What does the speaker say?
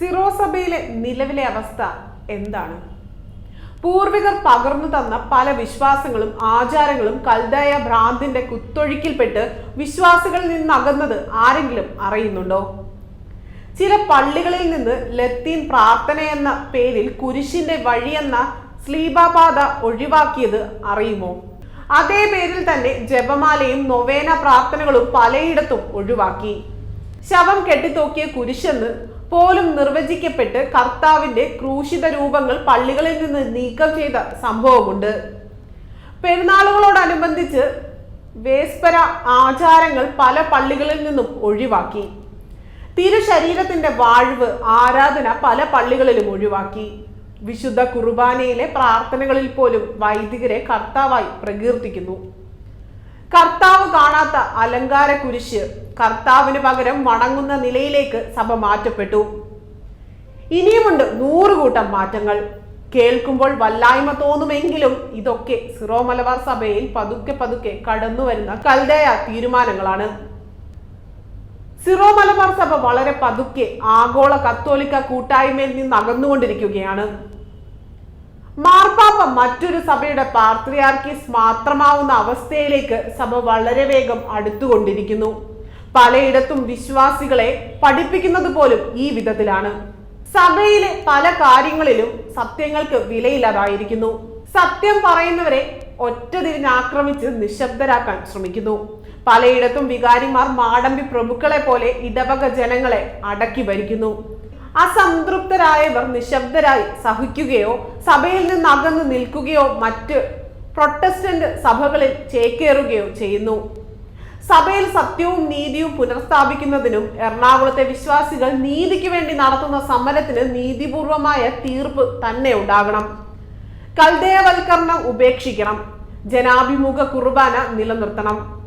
Syro സഭയിലെ നിലവിലെ അവസ്ഥ എന്താണ്? പൂർവികർ പകർന്നു തന്ന പല വിശ്വാസങ്ങളും ആചാരങ്ങളും കൽതായ ഭ്രാന്തിന്റെ കുത്തൊഴുക്കിൽപ്പെട്ട് വിശ്വാസികളിൽ നിന്നകന്നത് ആരെങ്കിലും അറിയുന്നുണ്ടോ? ചില പള്ളികളിൽ നിന്ന് ലത്തീൻ പ്രാർത്ഥന എന്ന പേരിൽ കുരിശിന്റെ വഴിയെന്ന സ്ലീബാപാത ഒഴിവാക്കിയത് അറിയുമോ? അതേ പേരിൽ തന്നെ ജപമാലയും നൊവേന പ്രാർത്ഥനകളും പലയിടത്തും ഒഴിവാക്കി. ശവം കെട്ടിത്തോക്കിയ കുരിശെന്ന് പോലും നിർവചിക്കപ്പെട്ട് കർത്താവിന്റെ ക്രൂശിത രൂപങ്ങൾ പള്ളികളിൽ നിന്ന് നീക്കം ചെയ്ത സംഭവമുണ്ട്. പെരുന്നാളുകളോടനുബന്ധിച്ച് വേസ്പര ആചാരങ്ങൾ പല പള്ളികളിൽ നിന്നും ഒഴിവാക്കി. തിരുശരീരത്തിന്റെ വാഴ്വ് ആരാധന പല പള്ളികളിലും ഒഴിവാക്കി. വിശുദ്ധ കുർബാനയിലെ പ്രാർത്ഥനകളിൽ പോലും വൈദികരെ കർത്താവായി പ്രകീർത്തിക്കുന്നു. കർത്താവ് കാണാത്ത അലങ്കാര കുരിശ് കർത്താവിന് പകരം വണങ്ങുന്ന നിലയിലേക്ക് സഭ മാറ്റപ്പെട്ടു. ഇനിയുമുണ്ട് നൂറുകൂട്ടം മാറ്റങ്ങൾ. കേൾക്കുമ്പോൾ വല്ലായ്മ തോന്നുമെങ്കിലും ഇതൊക്കെ സിറോ മലബാർ സഭയിൽ പതുക്കെ പതുക്കെ കടന്നു വരുന്ന കൽതയ തീരുമാനങ്ങളാണ്. സിറോ മലബാർ സഭ വളരെ പതുക്കെ ആഗോള കത്തോലിക്ക കൂട്ടായ്മയിൽ നിന്ന് അകന്നുകൊണ്ടിരിക്കുകയാണ്. മാർപ്പാപ്പ മറ്റൊരു സഭയുടെ പാർത്രിയാർക്കീസ് മാത്രമാവുന്ന അവസ്ഥയിലേക്ക് സഭ വളരെ വേഗം അടുത്തുകൊണ്ടിരിക്കുന്നു. പലയിടത്തും വിശ്വാസികളെ പഠിപ്പിക്കുന്നത് പോലും ഈ വിധത്തിലാണ്. സഭയിലെ പല കാര്യങ്ങളിലും സത്യങ്ങൾക്ക് വിലയില്ലാതായിരിക്കുന്നു. സത്യം പറയുന്നവരെ ഒറ്റ തിരിഞ്ഞാക്രമിച്ച് നിശബ്ദരാക്കാൻ ശ്രമിക്കുന്നു. പലയിടത്തും വികാരിമാർ മാടമ്പി പ്രഭുക്കളെ പോലെ ഇടവക ജനങ്ങളെ അടക്കി ഭരിക്കുന്നു. അസംതൃപ്തരായവർ നിശബ്ദരായി സഹിക്കുകയോ സഭയിൽ നിന്ന് അകന്നു നിൽക്കുകയോ മറ്റ് പ്രൊട്ടസ്റ്റന്റ് സഭകളിൽ ചേക്കേറുകയോ ചെയ്യുന്നു. സഭയിൽ സത്യവും നീതിയും പുനഃസ്ഥാപിക്കുന്നതിനും എറണാകുളത്തെ വിശ്വാസികൾ നീതിക്ക് വേണ്ടി നടത്തുന്ന സമരത്തിന് നീതിപൂർവമായ തീർപ്പ് തന്നെ ഉണ്ടാകണം. കൽദേയവൽക്കരണം ഉപേക്ഷിക്കണം. ജനാഭിമുഖ കുർബാന നിലനിർത്തണം.